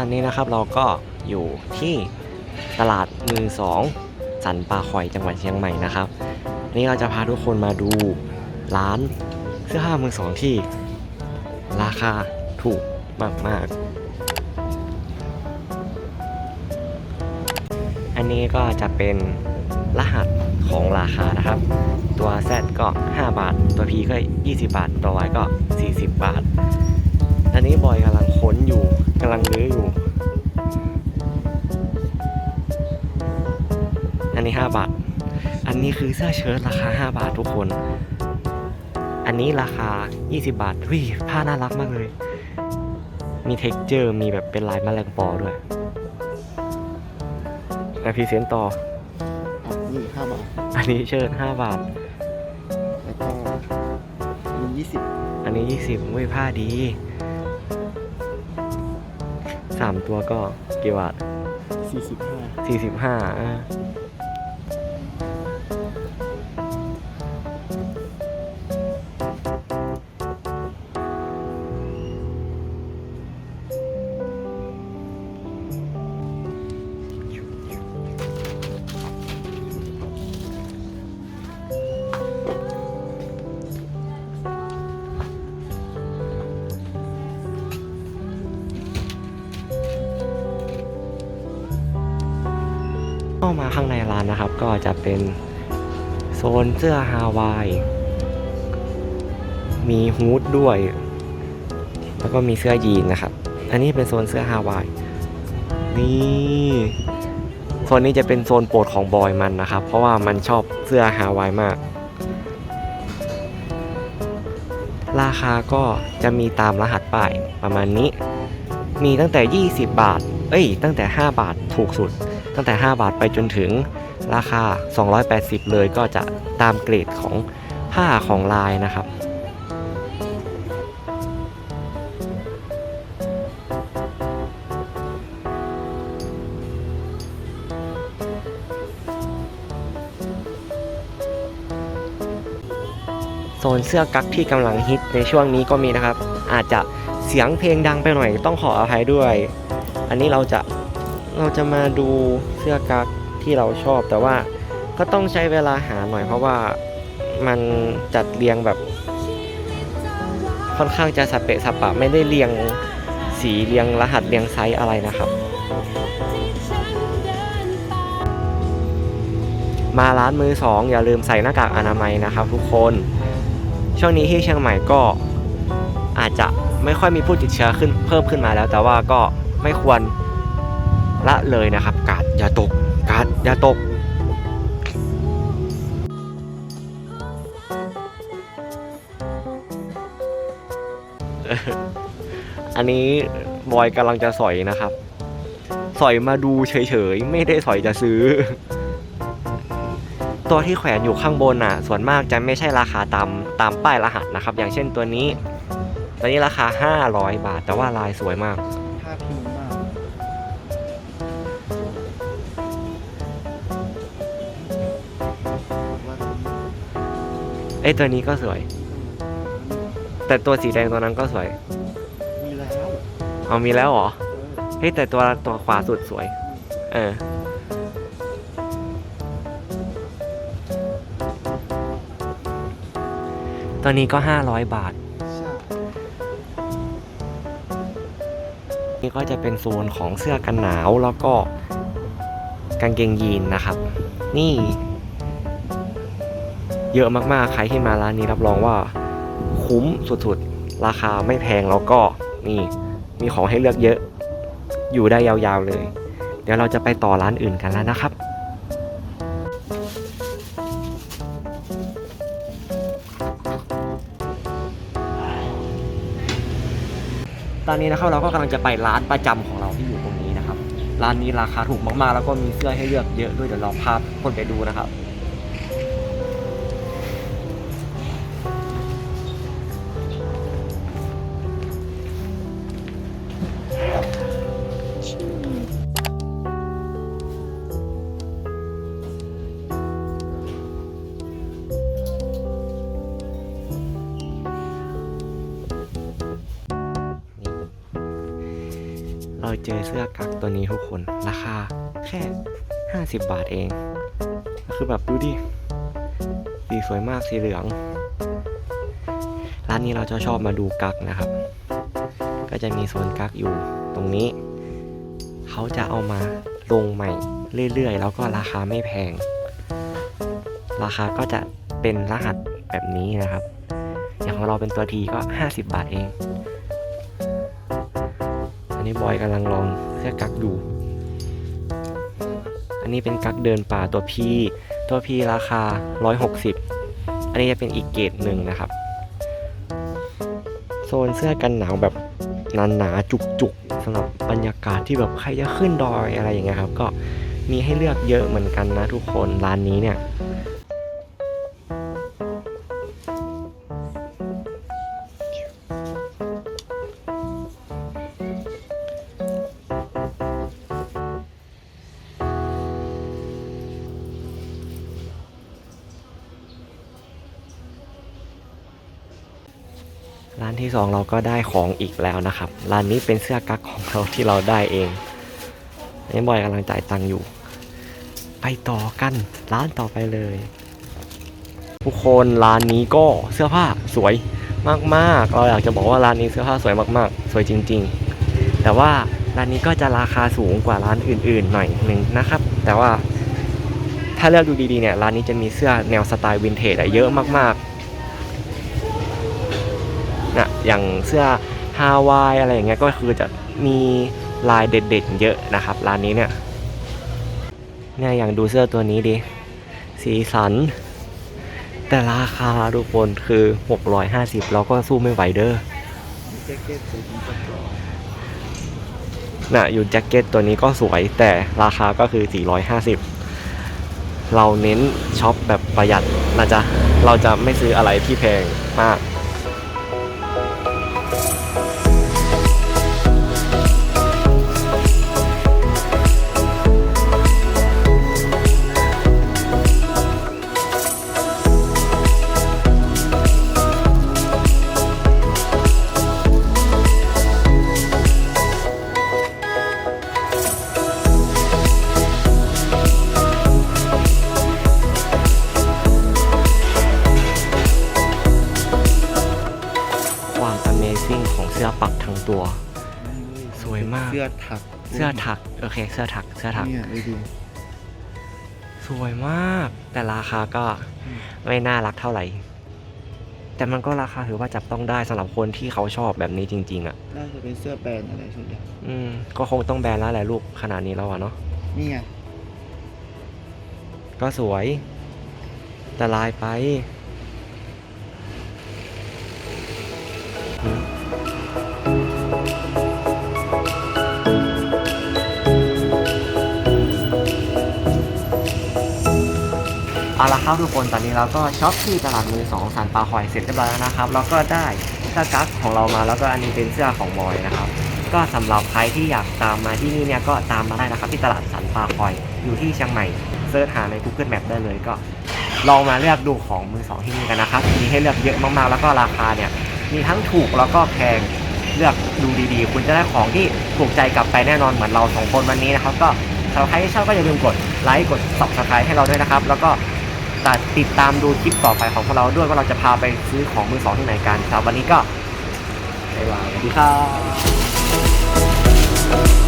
ตอนนี้นะครับเราก็อยู่ที่ตลาดมือสองสันปลาคอยจังหวัดเชียงใหม่นะครับ นี่เราจะพาทุกคนมาดูร้านเสื้อผ้ามือสองที่ ราคาถูกมากๆ อันนี้ก็จะเป็นรหัสของราคานะครับ ตัว Z ก็ 5 บาท ตัว P ก็ 20 บาท ตัว Y ก็ 40 บาท อันนี้บอยกำลังค้นอยู่ กำลังรื้ออยู่ อันนี้ 5 บาท อันนี้คือเสื้อเชิ้ตราคา 5 บาททุกคน อันนี้ราคา 20 บาทวิผ้าน่ารักมากเลย มีเท็กเจอร์ มีแบบเป็นลายแมลงปอด้วยแล้วพรีเซนต์ต่ออะนี่ห้าบาท อันนี้เชิ้ต5บาท แล้วก็มียี่สิบอันนี้ 20เว้ยผ้าดี สามตัวก็กี่บาทสี่สิบห้าาเข้ามาข้างในร้านนะครับ ก็จะเป็นโซนเสื้อฮาวาย มีฮูดด้วย แล้วก็มีเสื้อยีนนะครับ อันนี้เป็นโซนเสื้อฮาวาย นี่โซนนี้จะเป็นโซนโปรดของบอยมันนะครับ เพราะว่ามันชอบเสื้อฮาวายมาก ราคาก็จะมีตามรหัสป้ายประมาณนี้ มีตั้งแต่ 20 บาท เอ้ย ตั้งแต่ 5 บาทถูกสุด ตั้งแต่ 5 บาทไปจนถึงราคา 280 เลยก็จะตามเกรดของผ้าของลายนะครับโซนเสื้อกั๊กที่กำลังฮิตในช่วงนี้ก็มีนะครับ อาจจะเสียงเพลงดังไปหน่อยต้องขออภัยด้วย อันนี้เราจะ เราจะมาดูเสื้อกั๊กที่เราชอบ แต่ว่าก็ต้องใช้เวลาหาหน่อยเพราะว่ามันจัดเรียงแบบ ค่อนข้างจะสเปะสปะไม่ได้เรียงสีเรียงรหัสเรียงไซส์อะไรนะครับ มาร้านมือสองอย่าลืมใส่หน้ากากอนามัยนะครับ ทุกคน ช่วงนี้ที่เชียงใหม่ก็อาจจะไม่ค่อยมีผู้ติดเชื้อขึ้นเพิ่มขึ้นมาแล้ว แต่ว่าก็ไม่ควร ละเลยนะครับ กาดอย่าตก กาดอย่าตกอันนี้บอยกำลังจะสอยนะครับ สอยมาดูเฉยๆ ไม่ได้สอยจะซื้อ ตัวที่แขวนอยู่ข้างบนน่ะ ส่วนมากจะไม่ใช่ราคาตามตามป้ายรหัสนะครับ อย่างเช่นตัวนี้ ตัวนี้ราคา 500 บาท แต่ว่าลายสวยมาก เอ้ยตัวนี้ก็สวย แต่ตัวสีแดงตัวนั้นก็สวย มีแล้วเอามีแล้วเหรอ เออเฮ้ยแต่ตัวตัวขวาสุดสวย เออ ตัวนี้ก็ 500 บาท ใช่นี่ก็จะเป็นโซนของเสื้อกันหนาวแล้วก็กางเกงยีนนะครับ นี่ เยอะมากๆ ใครที่มาร้านนี้รับรองว่า คุ้มสุดๆ ราคาไม่แพงแล้วก็นี่มีของให้เลือกเยอะ อยู่ได้ยาวๆเลย เดี๋ยวเราจะไปต่อร้านอื่นกันแล้วนะครับตอนนี้นะครับเราก็กำลังจะไปร้านประจำของเราที่อยู่ตรงนี้นะครับ ร้านนี้ราคาถูกมากๆ แล้วก็มีเสื้อให้เลือกเยอะด้วยเดี๋ยวเราพาคนไปดูนะครับ เราเจอเสื้อกั๊กตัวนี้ทุกคนราคาแค่ 50 บาทเองคือแบบดูดิสีสวยมากสีเหลือง ร้านนี้เราจะชอบมาดูกั๊กนะครับ ก็จะมีโซนกั๊กอยู่ตรงนี้ เขาจะเอามาลงใหม่เรื่อยๆ แล้วก็ราคาไม่แพง ราคาก็จะเป็นรหัสแบบนี้นะครับ อย่างของเราเป็นตัวทีก็ 50 บาทเอง นี้บอยกำลังลองเสื้อกั๊กดู อันนี้เป็นกั๊กเดินป่าตัวพีตัวพีราคา 160 อันนี้จะเป็นอีกเกรดหนึ่งนะครับ โซนเสื้อกันหนาวแบบหนาๆจุกๆสำหรับบรรยากาศที่แบบใครจะขึ้นดอยอะไรอย่างเงี้ยครับ ก็มีให้เลือกเยอะเหมือนกันนะทุกคนร้านนี้เนี่ย ร้านที่สองเราก็ได้ของอีกแล้วนะครับ ร้านนี้เป็นเสื้อกั๊กของเราที่เราได้เองนนี้บอยกำลังจ่ายตังค์อยู่ ไปต่อกันร้านต่อไปเลย ทุกคนร้านนี้ก็เสื้อผ้าสวยมากๆ เราอยากจะบอกว่าร้านนี้เสื้อผ้าสวยมากๆ สวยจริง ๆ แต่ว่าร้านนี้ก็จะราคาสูงกว่าร้านอื่น ๆ หน่อยหนึ่งนะครับ แต่ว่าถ้าเลือกดูดีๆเนี่ยร้านนี้จะมีเสื้อแนวสไตล์วินเทจอะเยอะมากๆ นะ อย่างเสื้อฮาวายอะไรอย่างเงี้ยก็คือจะมีลายเด็ดๆเยอะนะครับ ร้านนี้เนี่ยเนี่ยอย่างดูเสื้อตัวนี้ดิ สีสัน แต่ราคาทุกคนคือ 650 เราก็สู้ไม่ไหวเด้อแจ็คเก็ตสีกระจกนะอยู่แจ็คเก็ตตัวนี้ก็สวยแต่ราคาก็คือ 450 เราเน้นช็อปแบบประหยัดนะจ๊ะ เราจะไม่ซื้ออะไรที่แพงมาก Amazing ของเสื้อปักทั้งตัว สวยมาก เสื้อถักเสื้อถัก โอเค เสื้อถัก เสื้อถัก เนี่ยดูดูสวยมาก แต่ราคาก็ไม่น่ารักเท่าไหร่ แต่มันก็ราคาถือว่าจับต้องได้สำหรับคนที่เขาชอบแบบนี้จริง ๆ อะ น่าจะเป็นเสื้อแบรนด์อะไรสักอย่างอืม ก็คงต้องแบนแล้วแหละลูกขนาดนี้แล้วอะเนาะ นี่ไงก็สวย แต่ลายไป เอาละครับทุกคนตอนนี้เราก็ช็อปที่ตลาดมือสองสันปลาหอยเสร็จเรียบร้อยแล้วนะครับแล้วก็ได้เสื้อกั๊กของเรามาแล้วก็อันนี้เป็นเสื้อของบอยนะครับ ก็สำหรับใครที่อยากตามมาที่นี่เนี่ยก็ตามมาได้นะครับที่ตลาดสันปลาคอยอยู่ที่เชียงใหม่เซิร์ชหาใน Google Map ได้เลยก็ ลองมาเลือกดูของมือสองที่นี่กันนะครับมีให้เลือกเยอะมากๆ แล้วก็ราคาเนี่ยมีทั้งถูกแล้วก็แพงเลือกดูดีๆ คุณจะได้ของที่ถูกใจกลับไปแน่นอนเหมือนเราสองคนวันนี้นะครับก็สำหรับใครที่ชอบก็อย่าลืมกดไลค์กด subscribe ให้เราด้วยนะครับ แล้วก็ ตัดติดตามดูคลิปต่อไปของพวกเราด้วยว่าเราจะพาไปซื้อของมือสองที่ไหนกันครับวันนี้ก็บ๊าาสวัสดีครับ